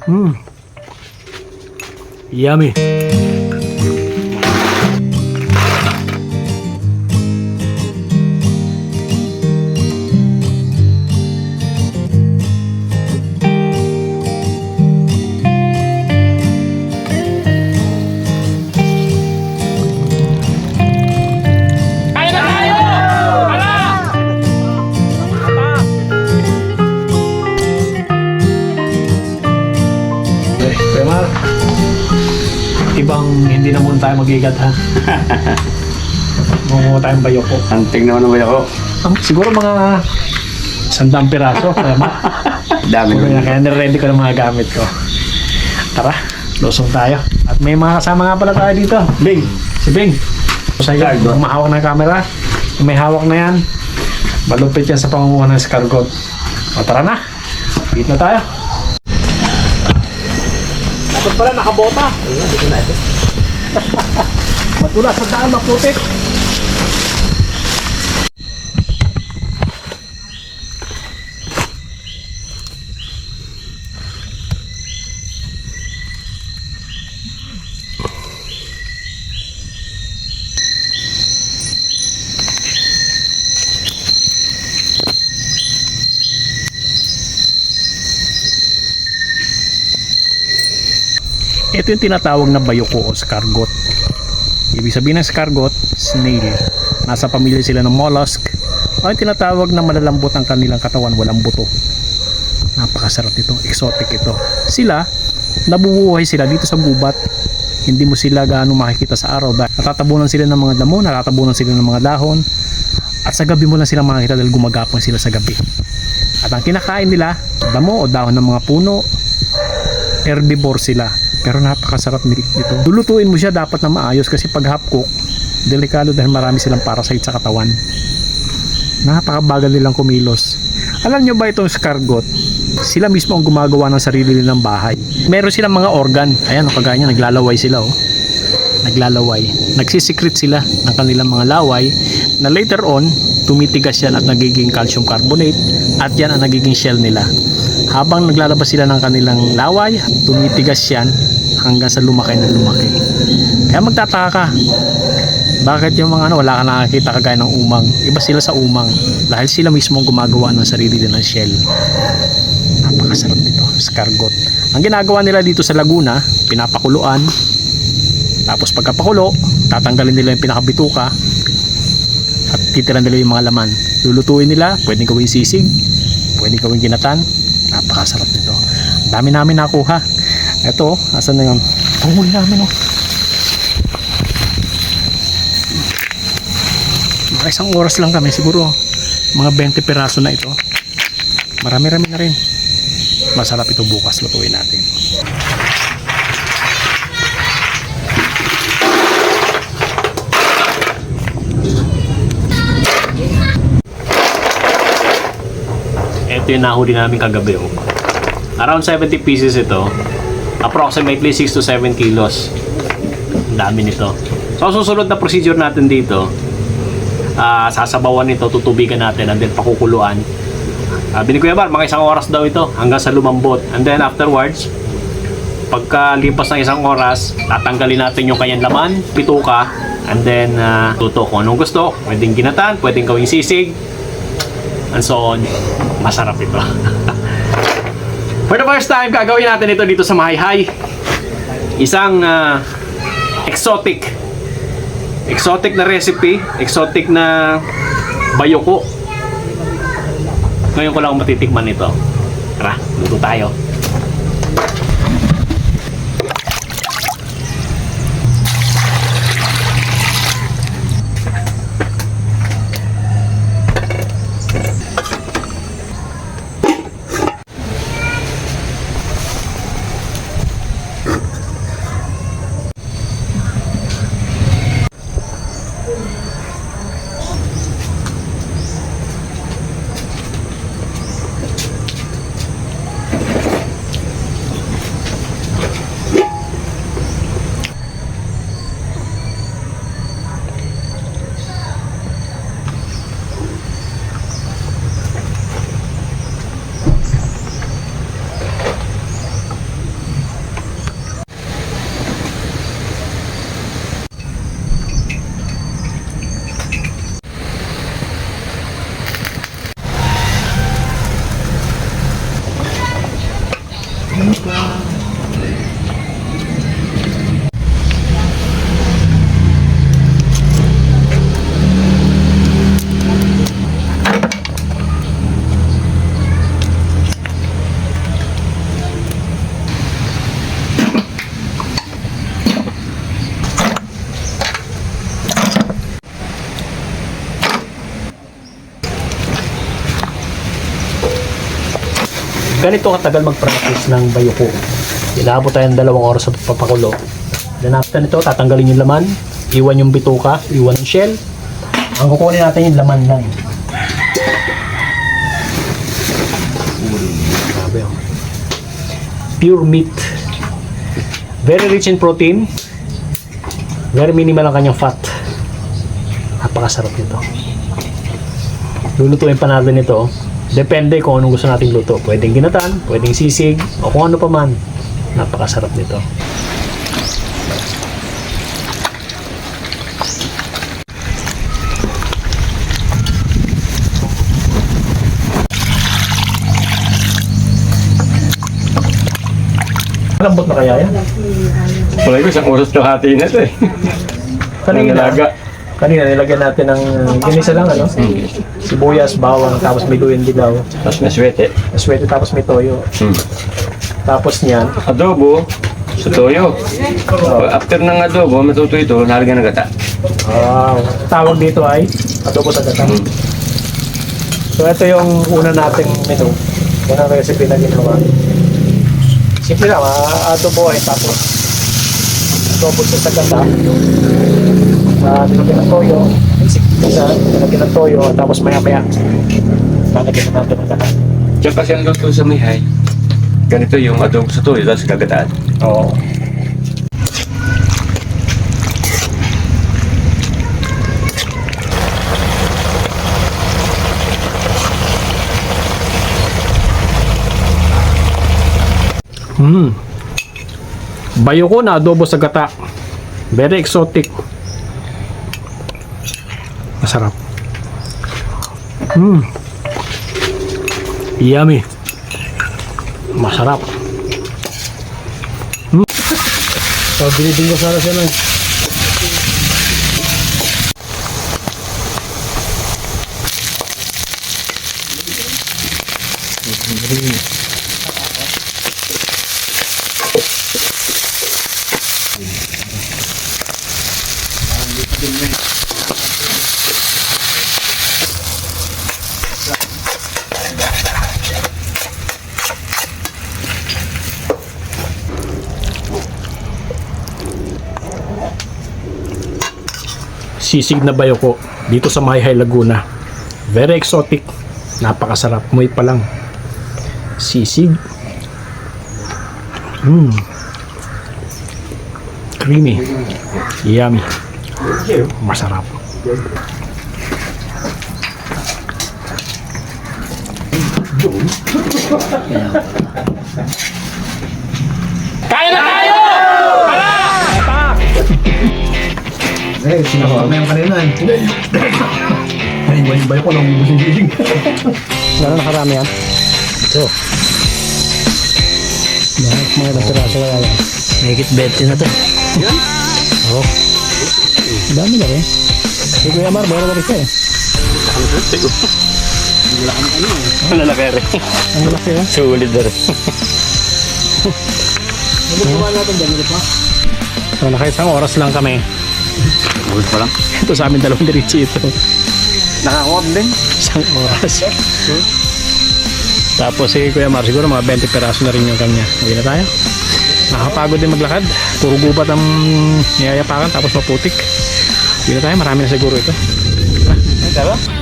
Mmm. Yummy. Tayo mag-igat ha. Mumuha tayong bayoko. Anting naman naman ako. Ang, siguro mga sandang piraso. Mar. Dami naman. kaya nire-ready ko ng mga gamit ko. Tara, lusong tayo. At may mga kasama nga pala tayo dito. Bing, si Bing. Sa iyo, mahawak ng camera. May hawak na yan. Malupit yan sa pangunguha ng escargot. O tara na. Beat na tayo. Dapat pala nakabota. Ayun, dito na ito. Matula sa daan, maputik. Ito yung tinatawag na bayoko o scargot. Ibig sabihin ng scargot, snail. Nasa pamilya sila ng mollusk. O yung tinatawag na malalambot ang kanilang katawan, walang buto. Napakasarap ito, exotic ito. Sila, nabubuhay sila dito sa gubat. Hindi mo sila gaano makikita sa araw dahil natatabunan sila ng mga damo, natatabunan sila ng mga dahon. At sa gabi mo lang sila makikita dahil gumagapang sila sa gabi. At ang kinakain nila, damo o dahon ng mga puno, herbivore sila. Pero napakasarap nito. Lulutuin mo siya dapat na maayos kasi pag half cook, delikado dahil marami silang parasite sa katawan. Napakabagal nilang kumilos. Alam nyo ba itong escargot? Sila mismo ang gumagawa ng sarili nilang bahay. Meron silang mga organ. Ayan, kagaya naglalaway sila oh. Naglalaway. Nagsisikrit sila ng kanilang mga laway na later on, tumitigas yan at nagiging calcium carbonate at yan ang nagiging shell nila. Habang naglalabas sila ng kanilang laway, tumitigas yan hanggang sa lumaki na lumaki. Kaya magtataka ka, bakit yung mga ano, wala ka nakakita kagaya ng umang? Iba sila sa umang dahil sila mismo ang gumagawa ng sarili nila ng shell. Napakasarap nito, escargot. Ang ginagawa nila dito sa Laguna, pinapakuluan, tapos pagkapakulo, tatanggalin nila yung pinakabituka at titiran nila yung mga laman. Lulutuin nila, pwedeng gawing sisig, pwedeng gawing ginatan. Napakasarap nito. Dami namin nakuha. Ito, asan na yun? Tunghuli namin oh. Mga isang oras lang kami, siguro mga 20 peraso na ito. Marami-rami na rin. Masarap ito bukas, lutuin natin. Ito yung nahuli namin kagabi. Oh. Around 70 pieces ito. Approximately 6 to 7 kilos. Ang dami nito. So, susunod na procedure natin dito, ah sasabawan nito, tutubigan natin, and then pakukuluan. Sabi ni Kuya Bar, mga isang oras daw ito hanggang sa lumambot. And then afterwards, pagkalipas ng isang oras, tatanggalin natin yung kanyang laman, pituka, and then uh, tuto kung anong gusto. Pwedeng ginatan, pwedeng gawing sisig, and so on. Masarap ito. For the first time, gagawin natin ito dito sa Mahayhay. Isang ah, exotic exotic na recipe, exotic na bayoko. Ngayon ko lang matitikman ito. Tara, luto tayo. Ganito katagal mag-practice ng bayoko. Inaabot tayo ng dalawang oras sa papakulo. Then after nito, tatanggalin yung laman, iwan yung bituka, iwan yung shell. Ang kukunin natin yung laman lang. Oh. Pure meat. Very rich in protein. Very minimal ang kanyang fat. Napakasarap nito. Lulutuin pa natin ito. Depende kung anong gusto nating luto. Pwedeng ginatan, pwedeng sisig, o kung ano pa man. Napakasarap nito. Lambot na kaya yan? Wala ko, isang oras na hati na ito eh. Kanina, Nangalaga. Kanina nilagyan natin ng ginisa lang ano? Sibuyas, bawang, tapos may luyan daw. Tapos naswete. Aswete tapos may toyo. Hmm. Tapos niyan, Adobo, sa toyo. After ng adobo, matuto ito, nalagyan ng gata. Wow. Tawag dito ay adobo sa gata. Hmm. So ito yung una nating menu. Unang recipe na ginawa. Simple lang, ah, adobo ay tapos adobo sa gata. Uh, nilagyan ng toyo. Isa, nilagyan ng toyo. Tapos maya maya, lalagyan na natin ng gata. Diyan kasi ang luto sa mihay. Ganito yung adobo sa toyo, tapos gagataan. Oo. Hmm. Bayoko na adobo sa gata. Very exotic. Masarap. Hmm. Yummy. Masarap. So, binibinggo sana siya ng sisig na bayoko dito sa Mayhay Laguna. Very exotic. Napakasarap. Muy pa lang. Sisig. Mm. Creamy. Yummy. Masarap. Kaya na tayo! Eh, sinawa mo yung kanina eh. Ay, balik ko nang ubus yung giling. Gano'n nakarami yan? Ito. Bakit mga ilang piraso kaya yan? Mahigit 20 na to. Yan? Oo. Dami na rin. Si Kuya Mar, meron na rin siya eh. Malalaki rin. Ang laki eh. Sulit na rin. So, naka-isang oras lang kami. Ulit pa lang. Ito sa amin dalawang diretso ito. Nakakuha din. Isang oras. Tapos si Kuya Mar, siguro mga 20 peraso na rin yung kanya. Hindi na tayo. Nakakapagod din maglakad. Puro gubat ang niyayapakan tapos maputik. Hindi na tayo, marami na siguro ito. Ay, tara.